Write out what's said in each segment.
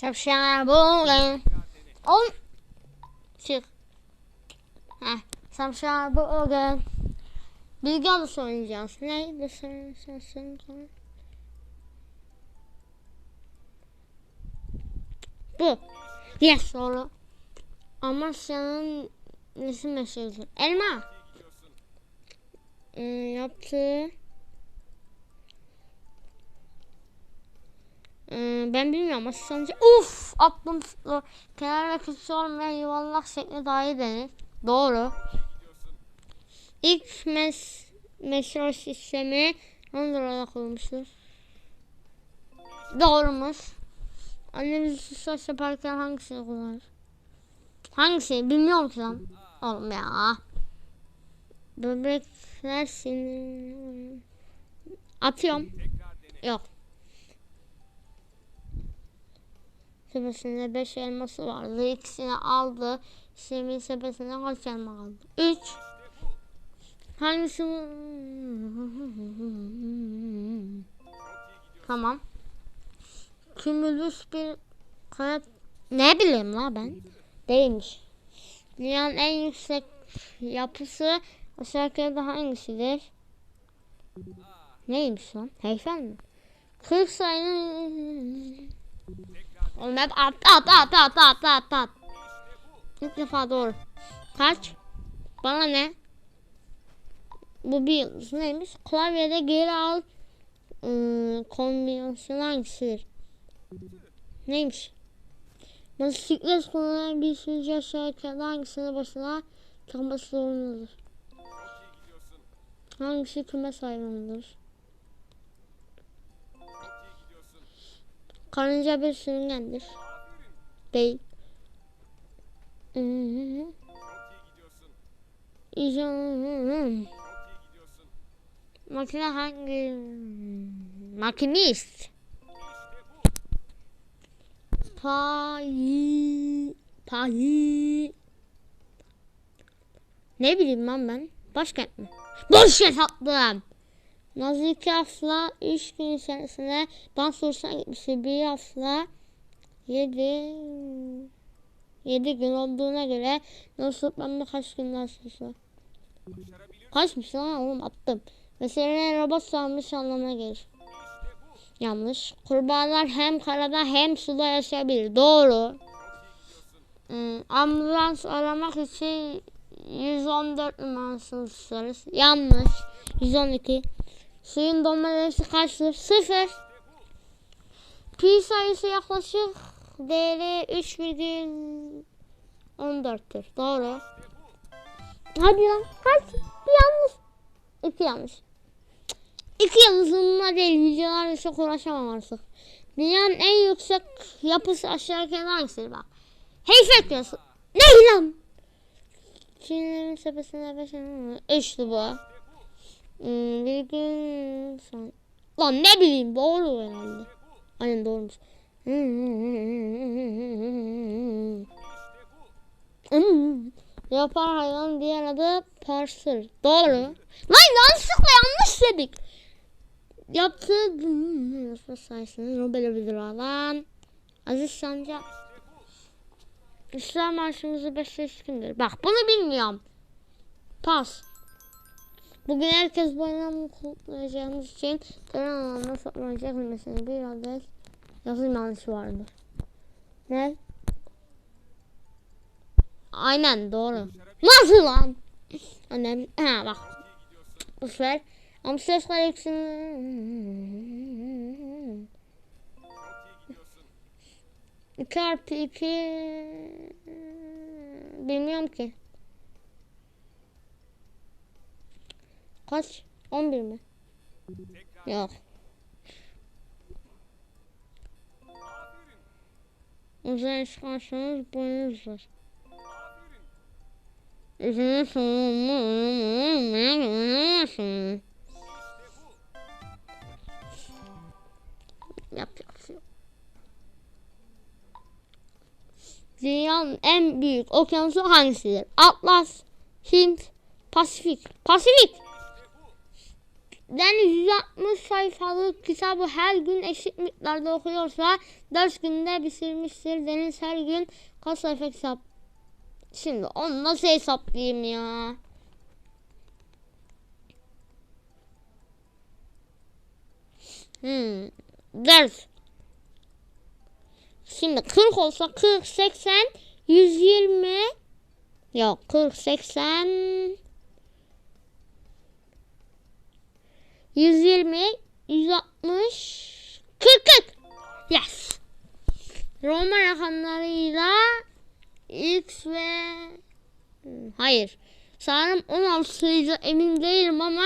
Şapşal bugün. On. Çık. Heh. Şapşal bugün. Bilgi adı oynayacağız. Neydi sen sen sen sen. Bu. Yes doğru. Amasya'nın nesi meşhurdur? Elma. Hmm, yaptığı. Hmm, ben bilmiyorum ama sonucu uf aklım tuttu. Kenar ve köşesi olmayan yuvarlak şekli dahi denir. Doğru. İlk mes meşhur sistemi olarak kurulmuştur? Doğrumuş. Annemiz süslaç yaparken hangisini kullanır? Hangisi? Bilmiyorum ki lan. Oğlum ya. Böbrekler sinir... Atıyorum. Yok. Sepesinde 5 elması vardı. İkisini aldı. Şimdi sepesinde kaç elma kaldı? 3. Hangisi? Tamam. Kümülüs bir kaya... Ne bileyim la ben? Değilmiş. Dünyanın en yüksek yapısı aşağı daha hangisidir? Neymiş lan? Heykel mi? 40 sayının... Oğlum hep at at at at at at at. İlk defa doğru. Kaç? Bana ne? Bu bir neymiş? Klavyede geri al ıı, kombinasyon hangisidir? Neymiş? Motosiklet kullanan bir sürücü aşağıdaki hangisinin başına kalması zorunludur? Hangisi kümes hayvanıdır? Karınca bir sürüngendir. Değil. Makine hangi? Makinist. Payı. Payı. Ne bileyim lan ben. Başkent mi? Başkent attım. Nazi iki hafta 3 gün içerisinde dans kursuna gitmişti. Bir hafta 7 7 gün olduğuna göre nasıl ben birkaç gün sürse. Kaçmış lan oğlum attım. Mesela robot sanmış anlamına gelir. Yanlış. Kurbağalar hem karada hem suda yaşayabilir. Doğru. Hmm, ambulans aramak için 114 numarasını tutarız. Yanlış. 112. Suyun donma derecesi kaçtır? Sıfır. Pi sayısı yaklaşık değeri 3,14'tür. Doğru. Hadi lan. Kaç? Bir yanlış. İki yanlış. İki yanlışımla değil. Videolarla çok uğraşamam artık. Dünyanın en yüksek yapısı aşağıdaki hangisidir bak. Heyfet yazı. Ne lan? Çinlerin sepesinde beş Üçlü bu. Hmm, bir gün son. Lan ne bileyim doğru herhalde. Aynen doğrumuş. Hmm. Yapar hayvan diğer adı parsır. Doğru. Lan yanlışlıkla yanlış dedik. Yaptığı sayesinde Nobel ödülü alan Aziz Sancar. İslam marşımızı besleyiş kimdir? Bak bunu bilmiyorum. Pas. Bugün herkes bayramı kutlayacağımız için tören alanına toplanacak bilmesine bir adet yazım yanlışı vardır. Ne? Aynen doğru. Nasıl lan? Annem, ha bak. Bu sefer Amsterdam koleksiyonu 2 artı 2 bilmiyorum ki. Kaç? 11 mi? Yok. Uzay çıkarsanız boyunuz var. Üzerine sorumlu Yapacak bir şey yok. Dünyanın en büyük okyanusu hangisidir? Atlas, Hint, Pasifik. Pasifik. Deniz 160 sayfalık kitabı her gün eşit miktarda okuyorsa 4 günde bitirmiştir. Deniz her gün kaç sayfa hesap? Şimdi onu nasıl hesaplayayım ya? Hmm. 4. Şimdi 40 olsa 40, 80, 120 Yok 40, 80 120 160 40 40 Yes Roma rakamlarıyla X ve Hayır Sanırım 16 sayıcı emin değilim ama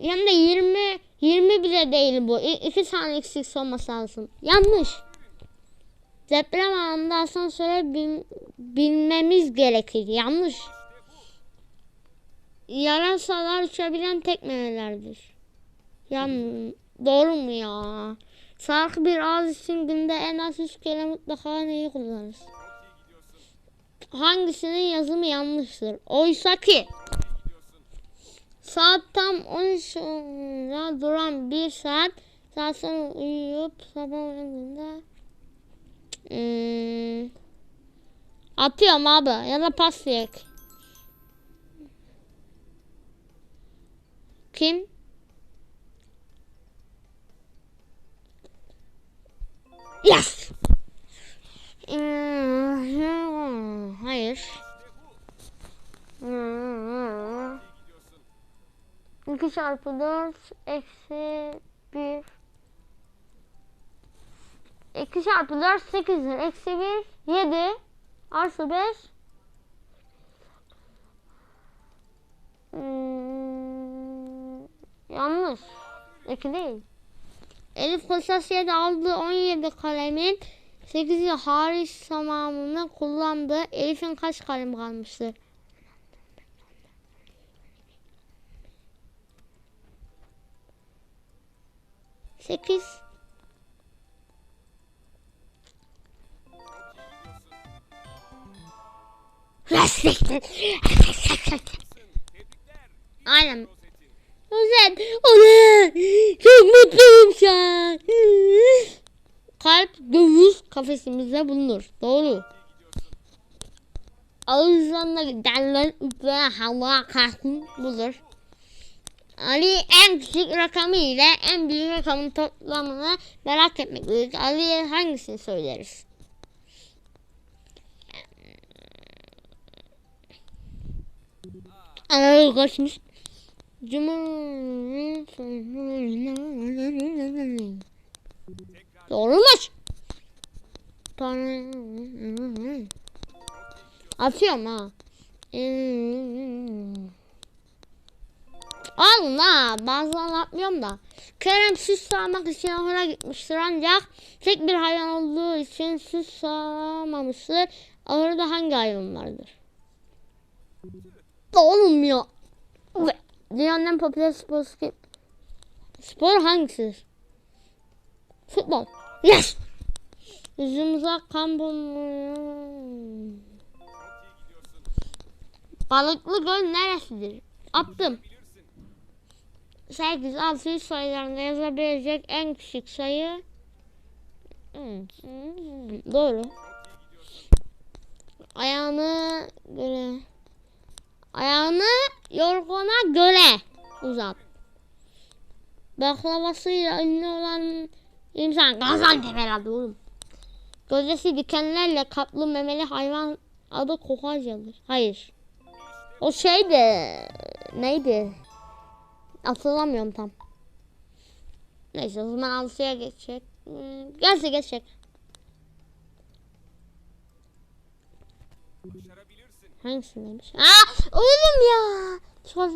hem de 20 20 bile değil bu. İ- iki tane eksik olması lazım. Yanlış. Deprem anında asansöre bin, binmemiz gerekir. Yanlış. Yarasalar uçabilen tek memelerdir. Yan doğru mu ya? Sağlıklı bir ağız için günde en az 3 kere mutlaka neyi kullanırız? Hangisinin yazımı yanlıştır? Oysa ki saat tam 13'a duran bir saat saat sonra uyuyup sabah uyandığında hmm, atıyorum abi ya da pas diyek. Kim? Yes. Hmm, Hayır. Hmm. 2 çarpı 4 eksi 1 2 çarpı 4 8'dir. Eksi 1 7 artı 5 hmm, yanlış. 2 değil. Elif Kırtasiye'de aldığı 17 kalemin 8'i hariç tamamını kullandı. Elif'in kaç kalem kalmıştır? Sekiz. Aynen. Güzel. Ana, çok mutluyum şu an. Kalp göğüs kafesimizde bulunur. Doğru. Ağızlarına gidenler üzerine hava kalsın bulur. Ali en küçük rakamı ile en büyük rakamın toplamını merak etmektedir. Ali'ye hangisini söyleriz? Aa, kaçmış. Cumhuriyet Doğrumuş. Atıyorum ha. Allah bazen atmıyorum da. Kerem süs sağmak için ahıra gitmiştir ancak tek bir hayvan olduğu için süs sağmamıştır. Ahırda hangi hayvan vardır? Oğlum ya. Dünyanın en popüler spor. Spor hangisidir? Futbol. Yes. Yüzümüze kan. Balıklı göl neresidir? Attım. 8, 600 sayılarında yazabilecek en küçük sayı. Hmm, Doğru. Ayağını göre. Ayağını yorgana göre uzat. Baklavasıyla ünlü olan insan Gaziantep herhalde oğlum. Gözesi dikenlerle kaplı memeli hayvan adı kokacadır. Hayır. O şeydi. Neydi? Hatırlamıyorum tam. Neyse o zaman Asya'ya geçecek. Hmm, Gelse geçecek. Hangisindeymiş? Aa, oğlum ya. Çok-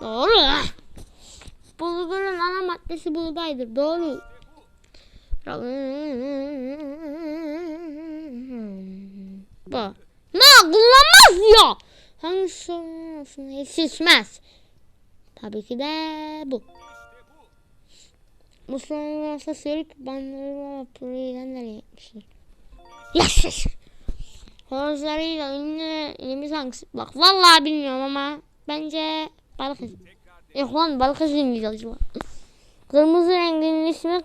Doğru. Bulgurun ana maddesi buğdaydır. Doğru. Bu. Ne kullanmaz ya. Hangisi olsun yetişmez. Tabii ki de bu. Musla'nın varsa sürük bandları ve vapuruyla nereye gitmiştir? Yes! Horozlarıyla ünlü ilimiz hangisi? Bak vallahi bilmiyorum ama bence Balık izi. Yok lan balık izi İngilizce var. Kırmızı renginin ismi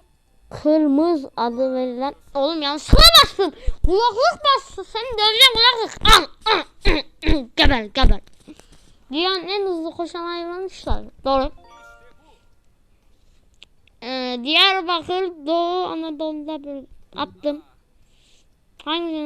kırmızı adı verilen. Oğlum yanlışlıkla bastın. Kulaklık bastı. Seni döveceğim kulaklık. Al, al. geber geber. Dünyanın en hızlı koşan hayvanı kuşlar. Doğru. Ee, Diyarbakır Doğu Anadolu'da attım. Hangi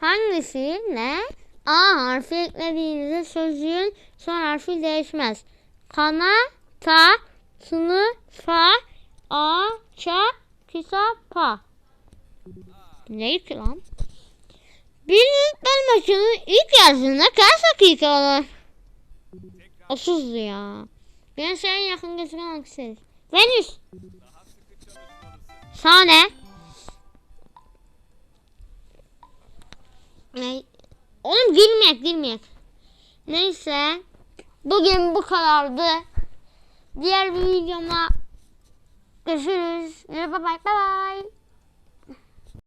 Hangisi ne? A harfi eklediğinizde sözcüğün son harfi değişmez. Kana, ta, sını, fa, a, ça, kisa, pa. Ne ki lan? Bir ben maçının ilk yazısında kaç dakika olur? 30 ya. Ben en yakın gezegen hangisi? Venüs. Sahne. Ne? Oğlum gülmeyek gülmeyek. Neyse. Bugün bu kadardı. Diğer bir videoma görüşürüz. Bye bye bye bye.